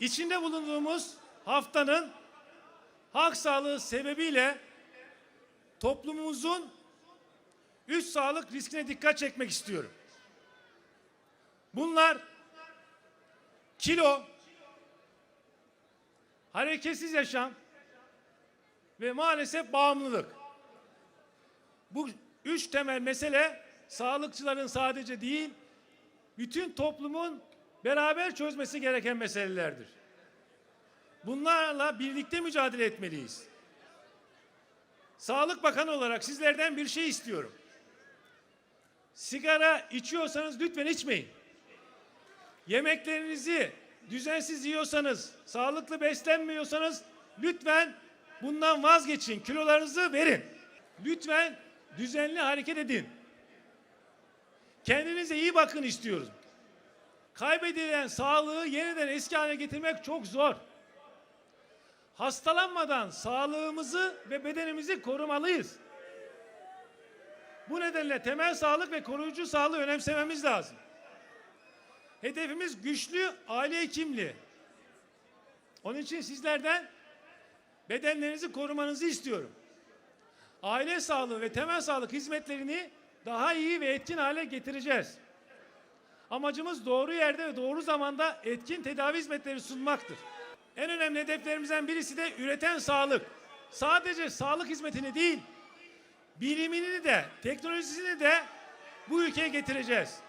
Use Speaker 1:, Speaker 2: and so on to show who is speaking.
Speaker 1: içinde bulunduğumuz haftanın halk sağlığı sebebiyle toplumumuzun üst sağlık riskine dikkat çekmek istiyorum. Bunlar kilo, hareketsiz yaşam ve maalesef bağımlılık. Bu üç temel mesele sağlıkçıların sadece değil, bütün toplumun beraber çözmesi gereken meselelerdir. Bunlarla birlikte mücadele etmeliyiz. Sağlık Bakanı olarak sizlerden bir şey istiyorum. Sigara içiyorsanız lütfen içmeyin. Yemeklerinizi düzensiz yiyorsanız, sağlıklı beslenmiyorsanız lütfen bundan vazgeçin. Kilolarınızı verin. Lütfen düzenli hareket edin. Kendinize iyi bakın istiyoruz. Kaybedilen sağlığı yeniden eski haline getirmek çok zor. Hastalanmadan sağlığımızı ve bedenimizi korumalıyız. Bu nedenle temel sağlık ve koruyucu sağlığı önemsememiz lazım. Hedefimiz güçlü aile hekimliği. Onun için sizlerden bedenlerinizi korumanızı istiyorum. Aile sağlığı ve temel sağlık hizmetlerini daha iyi ve etkin hale getireceğiz. Amacımız doğru yerde ve doğru zamanda etkin tedavi hizmetleri sunmaktır. En önemli hedeflerimizden birisi de üreten sağlık. Sadece sağlık hizmetini değil, bilimini de, teknolojisini de bu ülkeye getireceğiz.